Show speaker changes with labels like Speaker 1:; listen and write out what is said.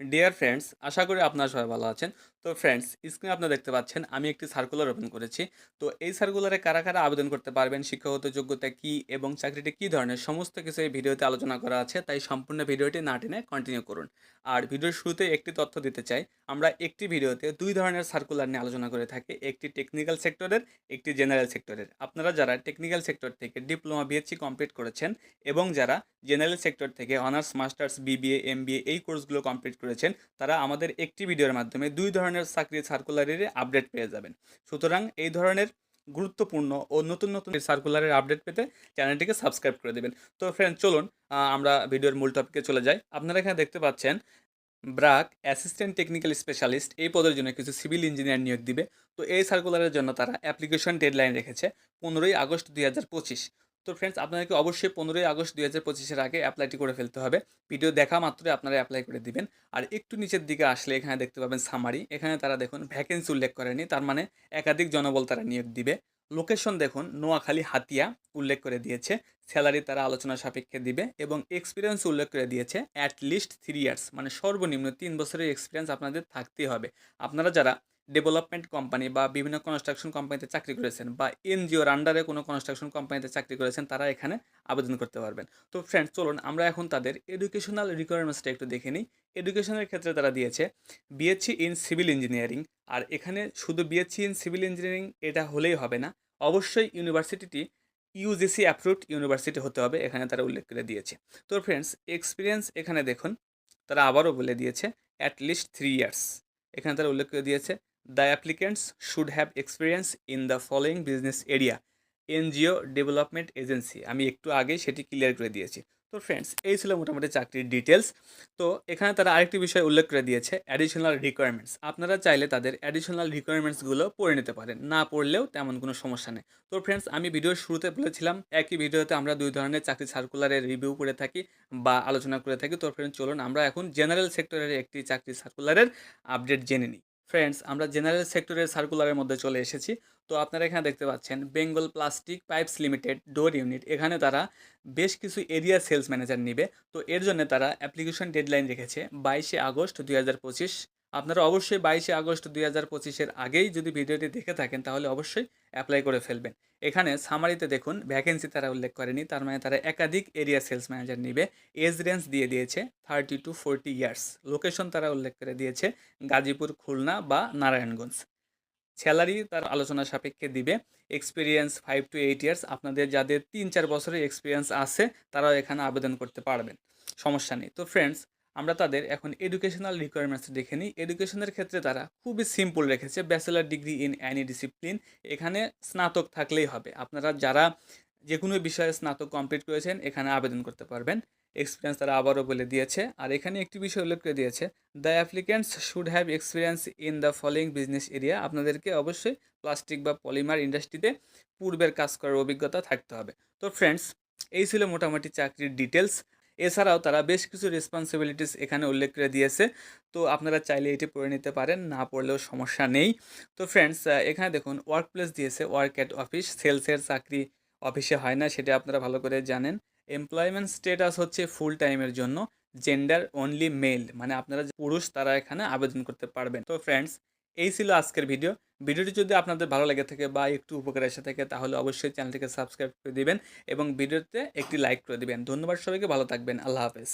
Speaker 1: Dear friends আশা করি আপনারা সবাই ভালো আছেন। তো ফ্রেন্ডস স্ক্রিনে আপনারা দেখতে পাচ্ছেন, আমি একটি সার্কুলার ওপেন করেছি। তো এই সার্কুলারে কারা কারা আবেদন করতে পারবেন, শিক্ষাগত যোগ্যতা কী এবং চাকরিটি কী ধরনের, সমস্ত কিছু এই ভিডিওতে আলোচনা করা আছে, তাই সম্পূর্ণ ভিডিওটি না টেনে কন্টিনিউ করুন। আর ভিডিওর শুরুতে একটি তথ্য দিতে চাই, আমরা একটি ভিডিওতে দুই ধরনের সার্কুলার নিয়ে আলোচনা করে থাকি, একটি টেকনিক্যাল সেক্টরের একটি জেনারেল সেক্টরের আপনারা যারা টেকনিক্যাল সেক্টর থেকে ডিপ্লোমা বিএসসি কমপ্লিট করেছেন এবং যারা জেনারেল সেক্টর থেকে অনার্স মাস্টার্স বিবিএ এমবিএ এই কোর্সগুলো কমপ্লিট করেছেন, তারা আমাদের একটি ভিডিওর মাধ্যমে দুই ধরনের চাকরির সার্কুলারের আপডেট পেয়ে যাবেন। সুতরাং এই ধরনের গুরুত্বপূর্ণ ও নতুন নতুন সার্কুলারের আপডেট পেতে চ্যানেলটিকে সাবস্ক্রাইব করে দেবেন। তো ফ্রেন্ড চলুন আমরা ভিডিওর মূল টপিকে চলে যাই। আপনারা এখানে দেখতে পাচ্ছেন, ব্রাক অ্যাসিস্ট্যান্ট টেকনিক্যাল স্পেশালিস্ট এই পদের জন্য কিছু সিভিল ইঞ্জিনিয়ার নিয়োগ দিবে। তো এই সার্কুলারের জন্য তারা অ্যাপ্লিকেশন ডেডলাইন রেখেছে, পনেরোই আগস্ট দুই হাজার পঁচিশ। তো ফ্রেন্ডস আপনাদেরকে অবশ্যই পনেরোই আগস্ট দুই হাজার পঁচিশের আগে অ্যাপ্লাইটি করে ফেলতে হবে। ভিডিও দেখা মাত্রই আপনারা অ্যাপ্লাই করে দিবেন। আর একটু নিচের দিকে আসলে এখানে দেখতে পাবেন সামারি এখানে তারা দেখুন ভ্যাকেন্সি উল্লেখ করেনি। তার মানে একাধিক জনবল তারা নিয়োগ দিবে। লোকেশন দেখুন, নোয়াখালী, হাতিয়া উল্লেখ করে দিয়েছে। স্যালারি তারা আলোচনা সাপেক্ষে দিবে এবং এক্সপিরিয়েন্স উল্লেখ করে দিয়েছে অ্যাট লিস্ট থ্রি ইয়ার্স মানে সর্বনিম্ন তিন বছরের এক্সপিরিয়েন্স আপনাদের থাকতেই হবে। আপনারা যারা ডেভেলপমেন্ট কোম্পানি বা বিভিন্ন কনস্ট্রাকশন কোম্পানিতে চাকরি করেছেন বা এনজিওর আন্ডারে কোনো কনস্ট্রাকশন কোম্পানিতে চাকরি করেছেন, তারা এখানে আবেদন করতে পারবেন। তো ফ্রেন্ডস চলুন আমরা এখন তাদের এডুকেশনাল রিকোয়ারমেন্টসটা একটু দেখে নিই। এডুকেশনের ক্ষেত্রে তারা দিয়েছে বিএসসি ইন সিভিল ইঞ্জিনিয়ারিং আর এখানে শুধু বিএসসি ইন সিভিল ইঞ্জিনিয়ারিং এটা হলেই হবে না, অবশ্যই ইউনিভার্সিটিটি ইউজিসি অ্যাপ্রুভড ইউনিভার্সিটি হতে হবে, এখানে তারা উল্লেখ করে দিয়েছে। তো ফ্রেন্ডস এক্সপিরিয়েন্স এখানে দেখুন, তারা আবারও বলে দিয়েছে অ্যাট লিস্ট থ্রি ইয়ার্স এখানে তারা উল্লেখ করে দিয়েছে the applicants should have experience in the following business area NGO development agency আমি একটু আগেই সেটি ক্লিয়ার করে দিয়েছি। তো ফ্রেন্ডস এই ছিল মোটামুটি চাকরির ডিটেলস তো এখানে তারা আরেকটি বিষয় উল্লেখ করে দিয়েছে অ্যাডিশনাল রিকোয়ারমেন্টস আপনারা চাইলে তাদের অ্যাডিশনাল রিকোয়ারমেন্টসগুলো পড়ে নিতে পারেন। না পড়লেও তেমন কোনো সমস্যা নেই। তো ফ্রেন্ডস আমি ভিডিওর শুরুতে বলেছিলাম, একই ভিডিওতে আমরা দুই ধরনের চাকরি সার্কুলারের রিভিউ করে থাকি বা আলোচনা করে থাকি। তো ফ্রেন্ডস চলুন আমরা এখন জেনারেল সেক্টরের একটি চাকরি সার্কুলারের আপডেট জেনে নিই। ফ্রেন্ডস আমরা জেনারেল সেক্টরের সার্কুলারের মধ্যে চলে এসেছি। তো আপনারা এখানে দেখতে পাচ্ছেন Bengal plastic pipes limited door unit এখানে তারা বেশ কিছু এরিয়া সেলস ম্যানেজার নিবে। তো এর জন্য তারা অ্যাপ্লিকেশন ডেডলাইন রেখেছে বাইশে আগস্ট দুই হাজার পঁচিশ। আপনারা অবশ্যই বাইশে আগস্ট দুই হাজার পঁচিশের আগেই যদি ভিডিওটি দেখে থাকেন, তাহলে অবশ্যই অ্যাপ্লাই করে ফেলবেন। এখানে সামারিতে দেখুন ভ্যাকেন্সি তারা উল্লেখ করেনি, তার মানে তারা একাধিক এরিয়া সেলস ম্যানেজার নিবে। এজ রেঞ্জ দিয়ে দিয়েছে thirty to forty years location তারা উল্লেখ করে দিয়েছে গাজীপুর, খুলনা বা নারায়ণগঞ্জ। স্যালারি তার আলোচনা সাপেক্ষে দিবে। Experience five to eight years আপনাদের যাদের তিন চার বছরের এক্সপিরিয়েন্স আছে, তারাও এখানে আবেদন করতে পারবেন। সমস্যা নেই। তো ফ্রেন্ডস আমরা তাদের এখন এডুকেশনাল রিকোয়ারমেন্টস দেখে নিই। এডুকেশনের ক্ষেত্রে তারা খুবই সিম্পল রেখেছে bachelor degree in any discipline এখানে স্নাতক থাকলেই হবে। আপনারা যারা যে কোনো বিষয়ে স্নাতক কমপ্লিট করেছেন, এখানে আবেদন করতে পারবেন। এক্সপিরিয়েন্স তারা আবারও বলে দিয়েছে। আর এখানে একটি বিষয় উল্লেখ করে দিয়েছে the applicants should have experience in the following business area আপনাদেরকে অবশ্যই প্লাস্টিক বা পলিমার ইন্ডাস্ট্রিতে পূর্বের কাজ করার অভিজ্ঞতা থাকতে হবে। তো ফ্রেন্ডস এই ছিল মোটামুটি চাকরির ডিটেলস এছাড়াও তারা বেশ কিছু রেসপন্সিবিলিটিস এখানে উল্লেখ করে দিয়েছে। তো আপনারা চাইলে এটি পড়ে নিতে পারেন, না পড়লেও সমস্যা নেই। তো ফ্রেন্ডস এখানে দেখুন ওয়ার্ক প্লেস দিয়েছে ওয়ার্ক অ্যাট অফিস সেলসের চাকরি অফিসে হয় না, সেটা আপনারা ভালো করে জানেন। এমপ্লয়মেন্ট স্টেটাস হচ্ছে ফুল টাইমের জন্য জেন্ডার অনলি মেল মানে আপনারা পুরুষ, তারা এখানে আবেদন করতে পারবেন। তো ফ্রেন্ডস এই ছিল আজকের ভিডিও। ভিডিওটি যদি আপনাদের ভালো লেগে থাকে বা একটু উপকার এসে থাকে, তাহলে অবশ্যই চ্যানেলটিকে সাবস্ক্রাইব করে দিবেন এবং ভিডিওতে একটি লাইক করে দিবেন। ধন্যবাদ সবাইকে, ভালো থাকবেন। আল্লাহ হাফেজ।